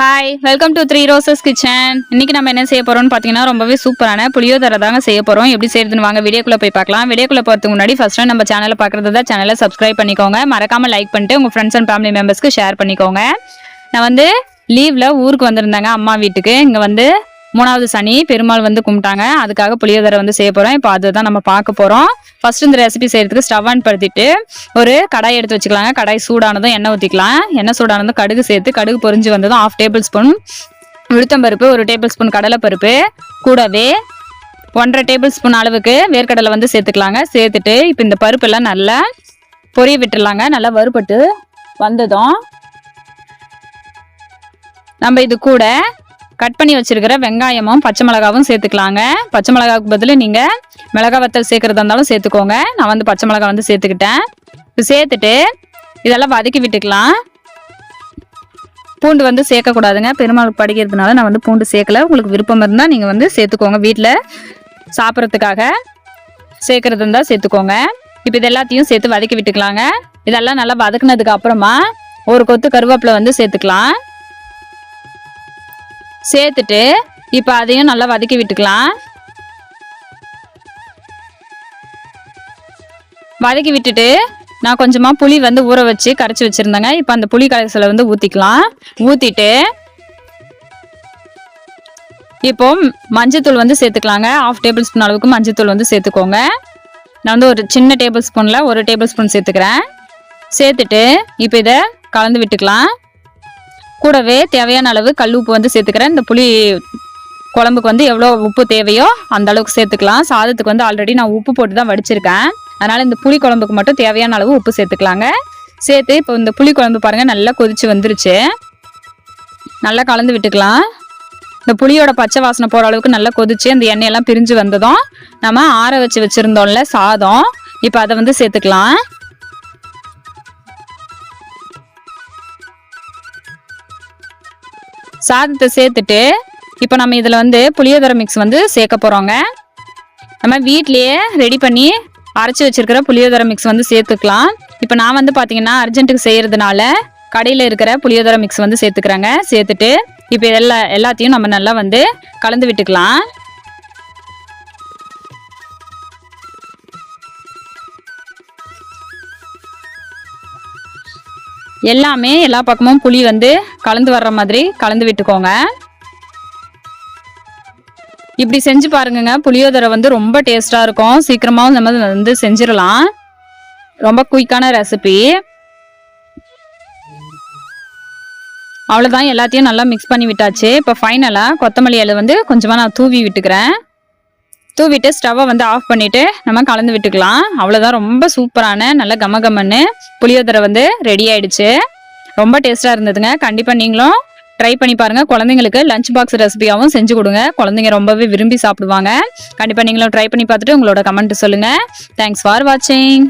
Hi welcome to three roses kitchen இன்றைக்கி நம்ம என்ன செய்ய போகிறோம்னு பார்த்தீங்கன்னா ரொம்பவே சூப்பரான புளியோதரை தாங்க செய்ய போகிறோம் எப்படி செய்யறதுன்னு வாங்க வீடியோக்குள்ளே போய் பார்க்கலாம். வீடியோக்குள்ளே போகிறதுக்கு முன்னாடி ஃபஸ்ட்டு நம்ம சேனலை பார்க்குறது தான் சேனலை சப்ஸ்கிரைப் பண்ணிக்கோங்க. மறக்காமல் லைக் பண்ணிட்டு உங்கள் ஃப்ரெண்ட்ஸ் அண்ட் ஃபேமிலி மெம்பர்ஸ்க்கு ஷேர் பண்ணிக்கோங்க. நான் வந்து லீவில் ஊருக்கு வந்திருந்தாங்க அம்மா வீட்டுக்கு. இங்கே வந்து மூணாவது சனி பெருமாள் வந்து கும்பிட்டாங்க. அதுக்காக புளியோதரை வந்து செய்ய போகிறோம் இப்போ அதுதான் நம்ம பார்க்க போகிறோம் ஃபர்ஸ்ட் இந்த ரெசிபி செய்யறதுக்கு ஸ்டவ் ஆன் படுத்திட்டு ஒரு கடாய் எடுத்து வச்சுக்கலாங்க. கடாய் சூடானதும் எண்ணெய் ஊற்றிக்கலாம் எண்ணெய் சூடானதும் கடுகு சேர்த்து கடுகு பொரிஞ்சு வந்ததும் ஆஃப் டேபிள் ஸ்பூன் உளுத்தம்பருப்பு ஒரு டேபிள் ஸ்பூன் கடலைப்பருப்பு. கூடவே ஒன்றரை டேபிள் ஸ்பூன் அளவுக்கு வேர்க்கடலை வந்து சேர்த்துக்கலாங்க. சேர்த்துட்டு இப்போ இந்த பருப்பெல்லாம் நல்லா பொரிய விட்டுடலாங்க. நல்லா வறுபட்டு வந்ததும் நம்ம இது கூட கட் பண்ணி வச்சிருக்கிற வெங்காயமும் பச்சை மிளகாவும் சேர்த்துக்கலாங்க. பச்சை மிளகாவுக்கு பதில் நீங்கள் மிளகா வத்தல் சேர்க்குறதா இருந்தாலும் சேர்த்துக்கோங்க. நான் வந்து பச்சை மிளகா வந்து சேர்த்துக்கிட்டேன். இப்போ சேர்த்துட்டு இதெல்லாம் வதக்கி விட்டுக்கலாம். பூண்டு வந்து சேர்க்கக்கூடாதுங்க. பெருமாள் படிக்கிறதுனால நான் வந்து பூண்டு சேர்க்கல. உங்களுக்கு விருப்பம் இருந்தால் நீங்கள் வந்து சேர்த்துக்கோங்க வீட்டில் சாப்பிட்றதுக்காக சேர்க்கறது இருந்தால் சேர்த்துக்கோங்க. இப்போ இது எல்லாத்தையும் சேர்த்து வதக்கி விட்டுக்கலாங்க. இதெல்லாம் நல்லா வதக்குனதுக்கு அப்புறமா ஒரு கொத்து கருவேப்பிலை வந்து சேர்த்துக்கலாம். சேர்த்துட்டு இப்போ அதையும் நல்லா வதக்கி விட்டுக்கலாம். வதக்கி விட்டுட்டு நான் கொஞ்சமாக புளி வந்து ஊற வச்சு கரைச்சி வச்சுருந்தேங்க. இப்போ அந்த புளி கரைசலை வந்து ஊற்றிக்கலாம் ஊற்றிட்டு இப்போ மஞ்சத்தூள் வந்து சேர்த்துக்கலாங்க. ஆஃப் டேபிள் ஸ்பூன் அளவுக்கு மஞ்சத்தூள் வந்து சேர்த்துக்கோங்க. நான் வந்து ஒரு சின்ன டேபிள் ஸ்பூனில் ஒரு டேபிள் ஸ்பூன் சேர்த்துக்கிறேன். சேர்த்துட்டு இப்போ இதை கலந்து விட்டுக்கலாம். கூடவே தேவையான அளவு கல் உப்பு வந்து சேர்த்துக்கிறேன். இந்த புளி குழம்புக்கு வந்து எவ்வளோ உப்பு தேவையோ அந்த அளவுக்கு சேர்த்துக்கலாம். சாதத்துக்கு வந்து ஆல்ரெடி நான் உப்பு போட்டு தான் வடிச்சிருக்கேன். அதனால் இந்த புளி குழம்புக்கு மட்டும் தேவையான அளவு உப்பு சேர்த்துக்கலாங்க. சேர்த்து இப்போ இந்த புளி குழம்பு பாருங்கள் நல்லா கொதிச்சு வந்துருச்சு. நல்லா கலந்து விட்டுக்கலாம். இந்த புளியோட பச்சை வாசனை போகிற அளவுக்கு நல்லா கொதிச்சு அந்த எண்ணெயெல்லாம் பிரிஞ்சு வந்ததும் நம்ம ஆற வச்சு வச்சுருந்தோம்ல சாதம் இப்போ அதை வந்து சேர்த்துக்கலாம். சாதத்தை சேர்த்துட்டு இப்போ நம்ம இதில் வந்து புளியோதரை மிக்ஸ் வந்து சேர்க்க போகிறோங்க நம்ம வீட்லேயே ரெடி பண்ணி அரைச்சி வச்சுருக்கிற புளியோதரை மிக்ஸ் வந்து சேர்த்துக்கலாம். இப்போ நான் வந்து பார்த்தீங்கன்னா அர்ஜென்ட்டுக்கு செய்கிறதுனால கடையில் இருக்கிற புளியோதரை மிக்ஸ் வந்து சேர்த்துக்கிறேங்க. சேர்த்துட்டு இப்போ எல்லா எல்லாத்தையும் நம்ம நல்லா வந்து கலந்து விட்டுக்கலாம். எல்லாமே எல்லா பக்கமும் புளி வந்து கலந்து வர்ற மாதிரி கலந்து விட்டுக்கோங்க. இப்படி செஞ்சு பாருங்கங்க புளியோதரை வந்து ரொம்ப டேஸ்ட்டாக இருக்கும். சீக்கிரமாகவும் நம்ம வந்து செஞ்சிடலாம். ரொம்ப குயிக்கான ரெசிபி. அவ்வளோதான் எல்லாத்தையும் நல்லா மிக்ஸ் பண்ணி விட்டாச்சு. இப்போ ஃபைனலாக கொத்தமல்லி இலை வந்து கொஞ்சமாக நான் தூவி விட்டுக்கிறேன். தூவிட்டு ஸ்டவ்வை வந்து ஆஃப் பண்ணிவிட்டு நம்ம கலந்து விட்டுக்கலாம். அவ்வளோதான் ரொம்ப சூப்பரான நல்ல கம கமன்னு புளியோதரை வந்து ரெடி ஆயிடுச்சு. ரொம்ப டேஸ்ட்டாக இருந்ததுங்க. கண்டிப்பாக நீங்களும் ட்ரை பண்ணி பாருங்கள் குழந்தைங்களுக்கு லஞ்ச் பாக்ஸ் ரெசிபியாகவும் செஞ்சு கொடுங்க. குழந்தைங்க ரொம்பவே விரும்பி சாப்பிடுவாங்க. கண்டிப்பாக நீங்களும் ட்ரை பண்ணி பார்த்துட்டு உங்களோட கமெண்ட் சொல்லுங்கள் தேங்க்ஸ் ஃபார் வாட்சிங்